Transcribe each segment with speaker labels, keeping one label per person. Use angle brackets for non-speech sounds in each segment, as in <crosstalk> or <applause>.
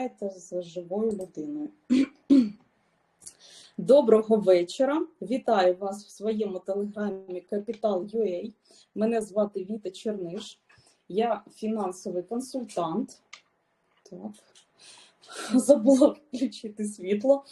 Speaker 1: розмовляєте з живою людиною. <clears throat> Доброго вечора. Вітаю вас в своєму телеграмі Capital.ua. Мене звати Віта Черниш. Я фінансовий консультант. Так. <laughs> Забула включити світло.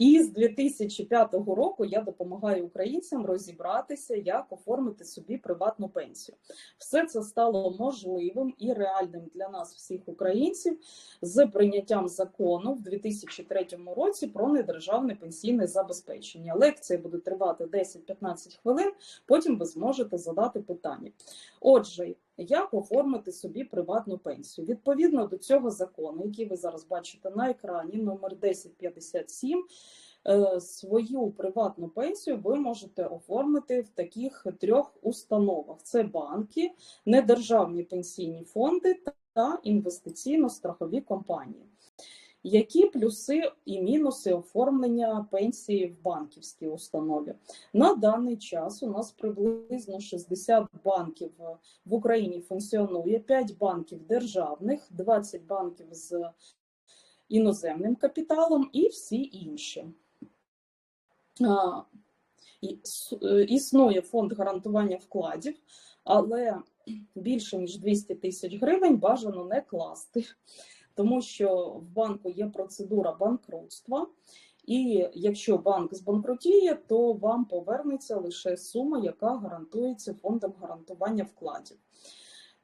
Speaker 1: І з 2005 року я допомагаю українцям розібратися, як оформити собі приватну пенсію. Все це стало можливим і реальним для нас, всіх українців, з прийняттям закону в 2003 році про недержавне пенсійне забезпечення. Лекція буде тривати 10-15 хвилин. Потім ви зможете задати питання. Отже, як оформити собі приватну пенсію? Відповідно до цього закону, який ви зараз бачите на екрані, номер 1057, е, свою приватну пенсію ви можете оформити в таких трьох установах: це банки, недержавні пенсійні фонди та інвестиційно-страхові компанії. Які плюси і мінуси оформлення пенсії в банківській установі? На даний час у нас приблизно 60 банків в Україні функціонує, 5 банків державних, 20 банків з іноземним капіталом і всі інші. Існує фонд гарантування вкладів, але більше ніж 200 тисяч гривень бажано не класти тому що в банку є процедура банкрутства, і якщо банк збанкрутіє, то вам повернеться лише сума, яка гарантується фондом гарантування вкладів.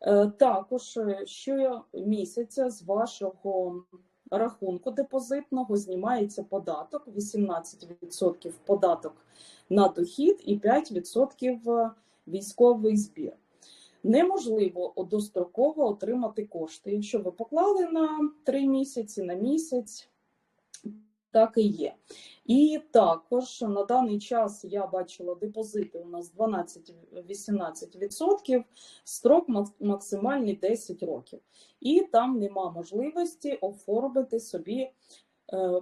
Speaker 1: Е, також е, щомісяця з вашого рахунку депозитного знімається податок, 18% податок на дохід і 5% військовий збір неможливо достроково отримати кошти. Якщо ви поклали на три місяці, на місяць, так і є. І також на даний час я бачила депозити у нас 12-18%, строк максимальний 10 років. І там нема можливості оформити собі е,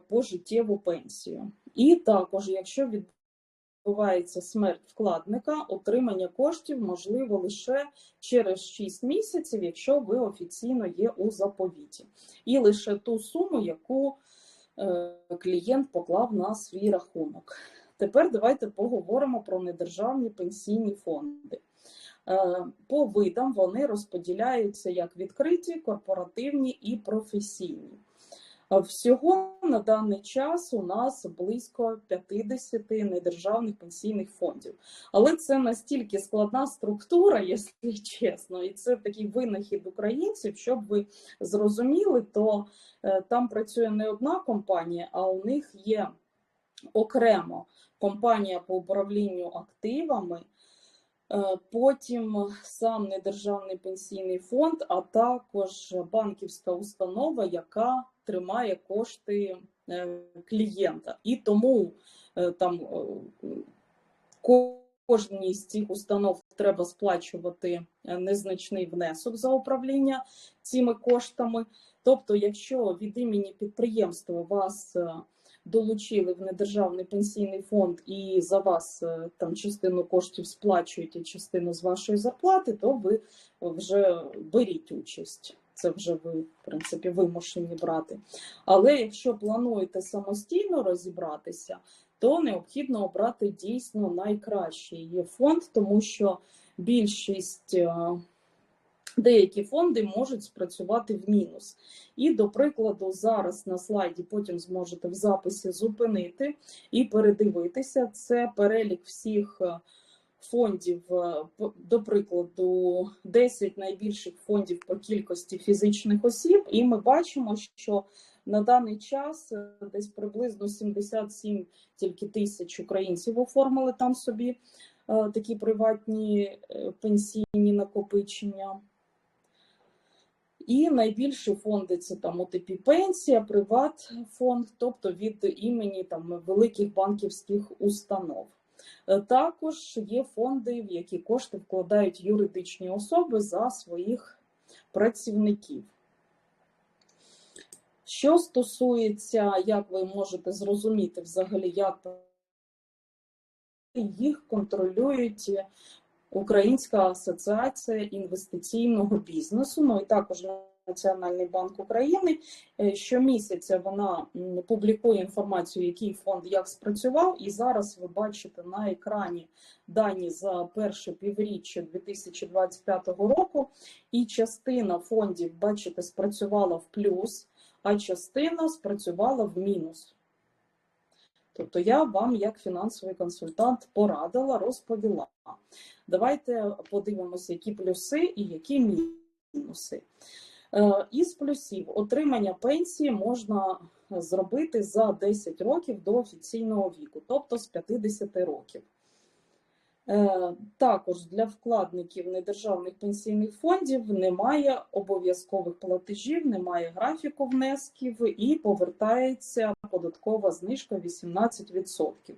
Speaker 1: пожиттєву пенсію. І також, якщо від відбувається смерть вкладника, отримання коштів можливо лише через 6 місяців, якщо ви офіційно є у заповіті, і лише ту суму, яку е, клієнт поклав на свій рахунок. Тепер давайте поговоримо про недержавні пенсійні фонди. Е, по видам вони розподіляються як відкриті, корпоративні і професійні. Всього на даний час у нас близько 50 недержавних пенсійних фондів. Але це настільки складна структура, <laughs> якщо чесно, і це такий винахід українців, щоб ви зрозуміли, то е, там працює не одна компанія, а у них є окремо компанія по управлінню активами. Е, потім сам недержавний пенсійний фонд, а також банківська установа, яка тримає кошти е, клієнта. І тому е, там кожній з цих установ треба сплачувати незначний внесок за управління цими коштами. Тобто, якщо від імені підприємства вас долучили в недержавний пенсійний фонд і за вас е, там частину коштів сплачують і частину з вашої зарплати, то ви вже беріть участь. Це вже ви, в принципі, вимушені брати. Але якщо плануєте самостійно розібратися, то необхідно обрати дійсно найкращий фонд, тому що більшість е, Деякі фонди можуть спрацювати в мінус. І, до прикладу, зараз на слайді потім зможете в записі зупинити і передивитися. Це перелік всіх е, фондів, е, до прикладу, 10 найбільших фондів по кількості фізичних осіб, і ми бачимо, що на даний час е, десь приблизно 77 тільки тисяч українців оформили там собі такі приватні пенсійні накопичення. І найбільші фонди це там ОТП пенсія, Приватфонд, тобто від імені там великих банківських установ. Е, також є фонди, в які кошти вкладають юридичні особи за своїх працівників. Що стосується, як ви можете зрозуміти, взагалі, як їх контролюють Українська асоціація інвестиційного бізнесу. Ну і також Національний банк України. Е, Щомісяця вона публікує інформацію, який фонд як спрацював, і зараз ви бачите на екрані дані за перше півріччя 2025 року. І частина фондів, бачите, спрацювала в плюс, а частина спрацювала в мінус. Тобто я вам, як фінансовий консультант, порадила, розповіла. Давайте подивимося, які плюси і які мінуси. Е, Із плюсів отримання пенсії можна зробити за 10 років до офіційного віку, тобто з 50 років. Е, Також для вкладників недержавних пенсійних фондів немає обов'язкових платежів, немає графіку внесків і повертається податкова знижка 18%.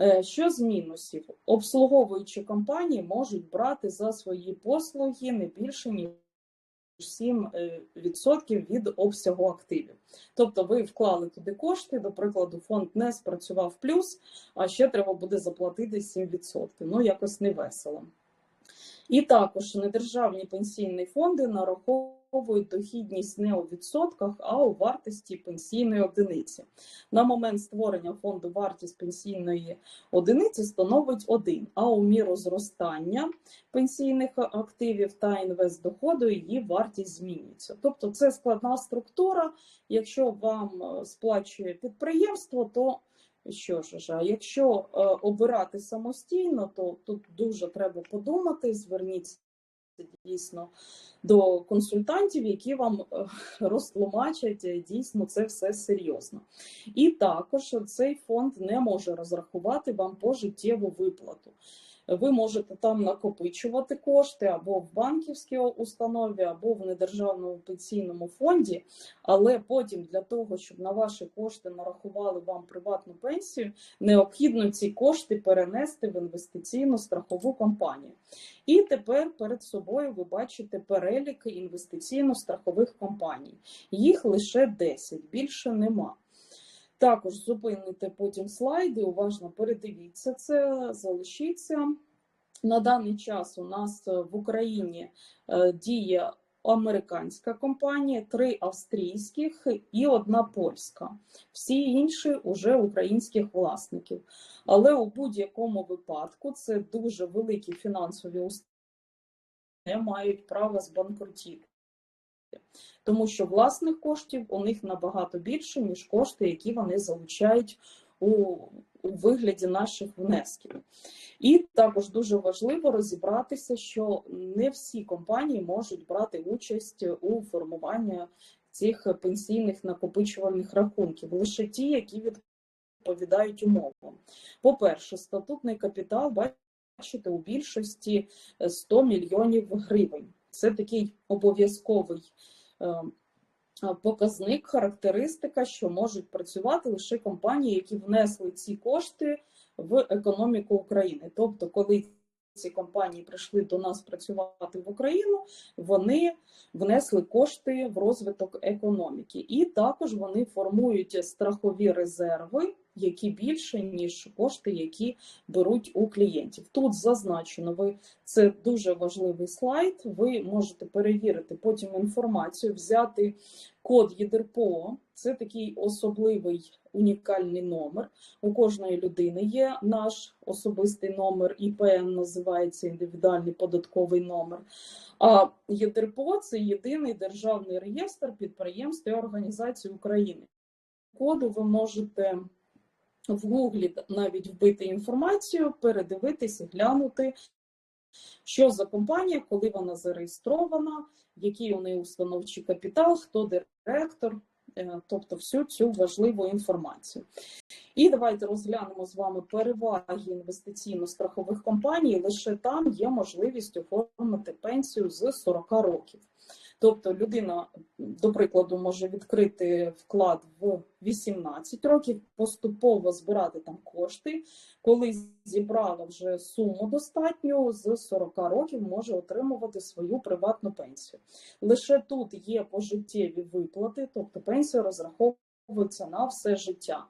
Speaker 1: Е, Що з мінусів? Обслуговуючі компанії можуть брати за свої послуги не більше ніж 7% від обсягу активів. Тобто ви вклали туди кошти, до прикладу, фонд не спрацював плюс, а ще треба буде заплатити 7%. Ну, якось не весело. І також недержавні пенсійні фонди нараховують дохідність не у відсотках, а у вартості пенсійної одиниці. На момент створення фонду вартість пенсійної одиниці становить 1, а у міру зростання пенсійних активів та інвестдоходу її вартість змінюється. Тобто це складна структура. Якщо вам е, сплачує підприємство, то що ж, а якщо е, обирати самостійно, то тут дуже треба подумати, зверніться дійсно до консультантів, які вам е, розтлумачать е, дійсно це все серйозно. І також цей фонд не може розрахувати вам пожиттєву виплату. Ви можете там накопичувати кошти або в банківській установі, або в недержавному пенсійному фонді, але потім для того, щоб на ваші кошти нарахували вам приватну пенсію, необхідно ці кошти перенести в інвестиційну страхову компанію. І тепер перед собою ви бачите перелік інвестиційно-страхових компаній. Їх лише 10, більше нема. Також зупините потім слайди, уважно передивіться це, залишіться. На даний час у нас в Україні е, діє американська компанія, три австрійських і одна польська. Всі інші вже українських власників. Але у будь-якому випадку це дуже великі фінансові установи, не мають права збанкрутіти. Тому що власних коштів у них набагато більше, ніж кошти, які вони залучають у, вигляді наших внесків. І також дуже важливо розібратися, що не всі компанії можуть брати участь у формуванні цих пенсійних накопичувальних рахунків, лише ті, які відповідають умовам. По-перше, статутний капітал бачите у більшості 100 мільйонів гривень. Це такий обов'язковий е, показник, характеристика, що можуть працювати лише компанії, які внесли ці кошти в економіку України. Тобто, коли ці компанії прийшли до нас працювати в Україну, вони внесли кошти в розвиток економіки, і також вони формують страхові резерви, які більше ніж кошти, які беруть у клієнтів. Тут зазначено, ви це дуже важливий слайд. Ви можете перевірити потім інформацію, взяти код ЄДРПО. Це такий особливий унікальний номер. У кожної людини є наш особистий номер, ІПН називається індивідуальний податковий номер. А ЄДРПО це єдиний державний реєстр підприємств і організацій України. Коду ви можете в Гуглі навіть вбити інформацію, передивитися, глянути, що за компанія, коли вона зареєстрована, який у неї установчий капітал, хто директор, е, тобто всю цю важливу інформацію. І давайте розглянемо з вами переваги інвестиційно-страхових компаній. Лише там є можливість оформити пенсію з 40 років. Тобто людина, до прикладу, може відкрити вклад в 18 років, поступово збирати там кошти. Коли зібрала вже суму достатню, з 40 років може отримувати свою приватну пенсію. Лише тут є пожиттєві виплати, тобто пенсія розраховується на все життя.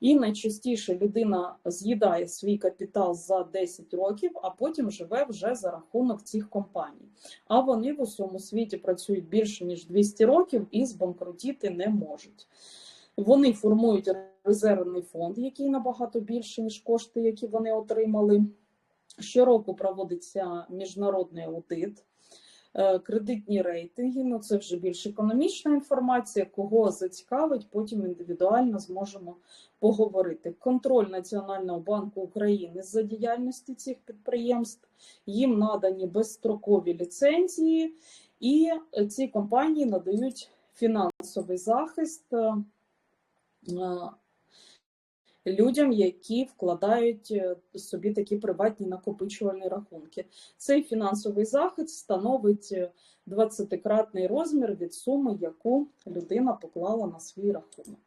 Speaker 1: І найчастіше людина з'їдає свій капітал за 10 років, а потім живе вже за рахунок цих компаній. А вони в усьому світі працюють більше ніж 200 років і збанкрутіти не можуть. Вони формують резервний фонд, який набагато більше, ніж кошти, які вони отримали. Щороку проводиться міжнародний аудит, кредитні рейтинги. Ну це вже більш економічна інформація. Кого зацікавить, потім індивідуально зможемо поговорити. Контроль Національного банку України за діяльністю цих підприємств. Їм надані безстрокові ліцензії, і е, ці компанії надають фінансовий захист. Е, е, людям, які вкладають е, собі такі приватні накопичувальні рахунки. Цей фінансовий захист становить е, 20-кратний розмір від суми, яку людина поклала на свій рахунок.